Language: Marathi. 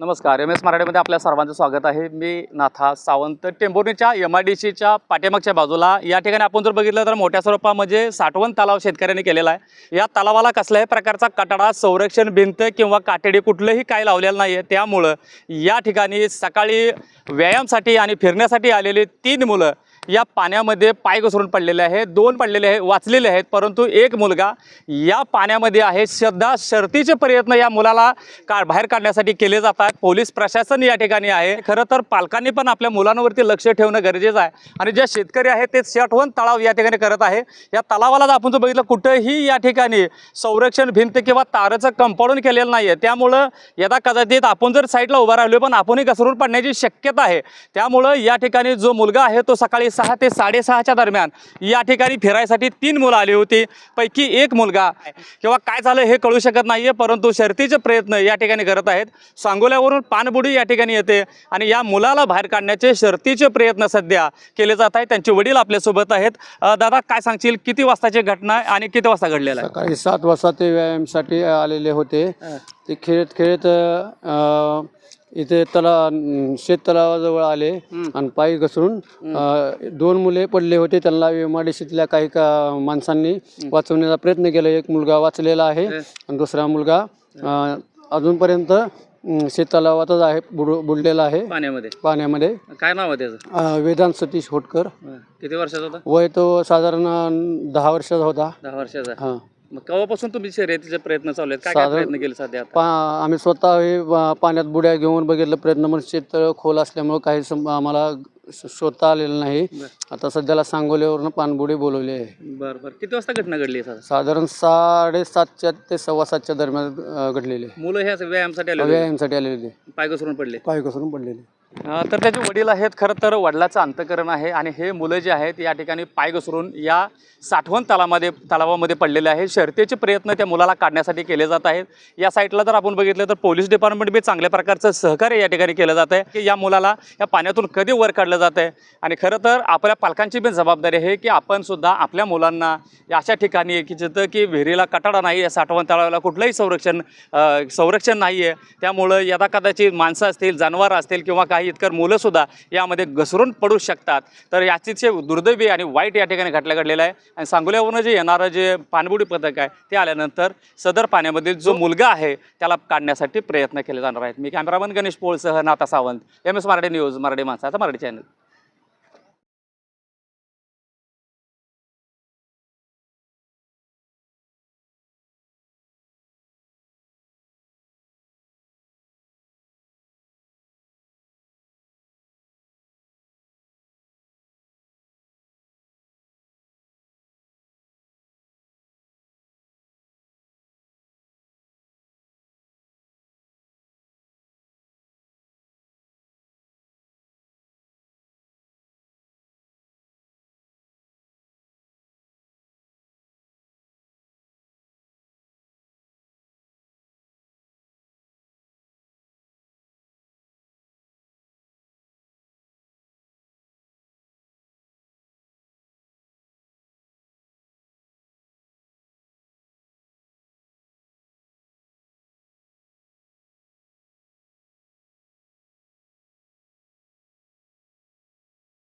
नमस्कार. एम एस मराठीमध्ये आपल्या सर्वांचं स्वागत आहे. मी नाथा सावंत टेंभोर्णीच्या एम आय डी सीच्या पाठीमागच्या बाजूला. या ठिकाणी आपण जर बघितलं तर मोठ्या स्वरूपामध्ये साठवण तलाव शेतकऱ्यांनी केलेला आहे. या तलावाला कसल्याही प्रकारचा कटाडा संरक्षण भिंत किंवा काटेडी कुठलंही काही लावलेलं नाही आहे त्यामुळं या ठिकाणी सकाळी व्यायामसाठी आणि फिरण्यासाठी आलेली तीन मुलं या पाण्यामध्ये पाय घसरून पडलेले आहेत दोन पडलेले आहेत वाचलेले आहेत परंतु एक मुलगा या पाण्यामध्ये आहे. श्रद्धा शर्तीचे प्रयत्न या मुलाला का बाहेर काढण्यासाठी केले जातात. पोलीस प्रशासन या ठिकाणी आहे. खरं तर पालकांनी पण आपल्या मुलांवरती लक्ष ठेवणं गरजेचं आहे. आणि जे शेतकरी आहेत ते साठवण तलाव या ठिकाणी करत आहे. या तलावाला जर आपण जर बघितलं कुठंही या ठिकाणी संरक्षण भिंत किंवा तारचं कंपाऊंड केलेलं नाही आहे त्यामुळं यदा कदाचित आपण जर साईडला उभा राहिलो पण आपणही घसरून पडण्याची शक्यता आहे. त्यामुळं या ठिकाणी जो मुलगा आहे तो सकाळी सहा ते साडेसहाच्या दरम्यान या ठिकाणी फिरायसाठी तीन मुलं आली होती. पैकी एक मुलगा किंवा काय झालं हे कळू शकत नाही आहे परंतु शर्तीचे प्रयत्न या ठिकाणी करत आहेत. सांगोल्यावरून पाणबुडी या ठिकाणी येते आणि या मुलाला बाहेर काढण्याचे शर्तीचे प्रयत्न सध्या केले जात आहेत. त्यांचे वडील आपल्यासोबत आहेत. दादा काय सांगशील? किती वाजताची घटना आहे आणि किती वाजता घडलेला आहे? सकाळी सात वाजता ते व्यायामसाठी आलेले होते. ते खेळत खेळत अ, इथे तला शेत तलावाजवळ आले आणि पायी घसरून अ, दोन मुले पडले होते. त्यांना एमआयडीसीतल्या काही का माणसांनी वाचवण्याचा प्रयत्न केला. एक मुलगा वाचलेला आहे आणि दुसरा मुलगा अ, अजूनपर्यंत अं, शेत तलावातच आहे बुड बुडलेला आहे. पाण्यामध्ये. पाण्यामध्ये. काय नाव आहे त्याचं? अ, वेदांत सतीश होटकर. किती वर्षाचा होता? वय तो साधारण दहा वर्षाचा होता. दहा वर्षाचा. हां. मग केव्हापासून तुम्ही शर्यतीचे प्रयत्न चालू आहेत? काय काय साधारण- प्रयत्न केले सध्या आता? पा आम्ही स्वतः हे पाण्यात बुड्या घेऊन बघितलं. प्रयत्न पण शेततळ खोल असल्यामुळे काही सम- आम्हाला श- शोधता आलेलं नाही. आता सध्याला सांगोल्यावरनं पाणबुडी बोलवली आहे. बरं बरं. किती वाजता घटना घडली आहे साधारण? साधारण साडेसातच्या ते सव्वा सातच्या दरम्यान अ, घडलेली आहे. मुलं हे असं व्यायामासाठी आले होते. व्यायामसाठी आलेले पाय घसरून पडले? पाय घसरून पडलेले. तर त्याचे वडील आहेत खरं तर वडिलाचं अंतकरण आहे आणि हे मुलं जे आहेत या ठिकाणी पाय घसरून या साठवण तलावामध्ये तलावामध्ये पडलेले आहे शर्तीचे प्रयत्न त्या मुलाला काढण्यासाठी केले जात आहेत. या साईडला जर आपण बघितलं तर पोलीस डिपार्टमेंट बी चांगल्या प्रकारचं सहकार्य या ठिकाणी केलं जात आहे की या मुलाला या पाण्यातून कधी वर काढलं जात आहे. आणि खरं तर आपल्या पालकांची पण जबाबदारी आहे की आपण सुद्धा आपल्या मुलांना अशा ठिकाणी की जिथं की विहिरीला कटाडा नाही आहे साठवण तलावाला कुठलंही संरक्षण संरक्षण नाही आहे. त्यामुळं यदा कदाचित माणसं असतील जनावरं असतील किंवा काही इतकर मुलंसुद्धा यामध्ये घसरून पडू शकतात. तर याचीचे दुर्दैवी आणि वाईट या ठिकाणी घटला घडलेलं आहे. आणि सांगोल्यावरून जे येणारं जे पाणबुडी पथक आहे ते आल्यानंतर सदर पाण्यामधील जो मुलगा आहे त्याला काढण्यासाठी प्रयत्न केले जाणार आहेत. मी cameraman Ganesh पोळसह Nata Sawant M S Marathi news Marathi माणसाचा मराठी चॅनल